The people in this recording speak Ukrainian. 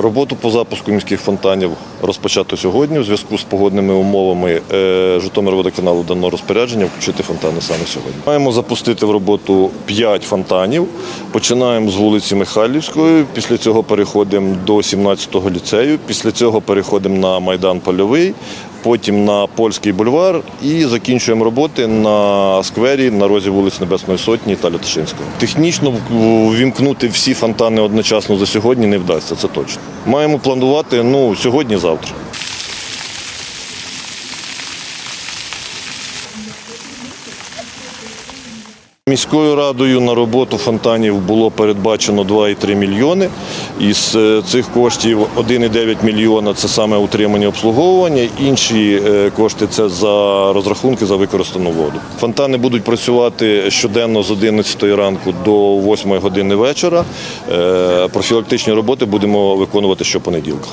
Роботу по запуску міських фонтанів розпочато сьогодні. У зв'язку з погодними умовами е, Житомирводоканалу дано розпорядження включити фонтани саме сьогодні. Маємо запустити в роботу 5 фонтанів. Починаємо з вулиці Михайлівської. Після цього переходимо до 17-го ліцею. Після цього переходимо на Майдан Польовий. Потім на польський бульвар і закінчуємо роботи на сквері на розі вулиць Небесної Сотні та Лятишинського. Технічно вімкнути всі фонтани одночасно за сьогодні не вдасться, це точно. Маємо планувати ну сьогодні-завтра. Міською радою на роботу фонтанів було передбачено 2,3 мільйони. Із е, цих коштів 1,9 мільйона це саме утримання обслуговування. Інші е, кошти це за розрахунки за використану воду. Фонтани будуть працювати щоденно з 11 ранку до 8 години вечора. Е, Профілактичні роботи будемо виконувати щопонеділка.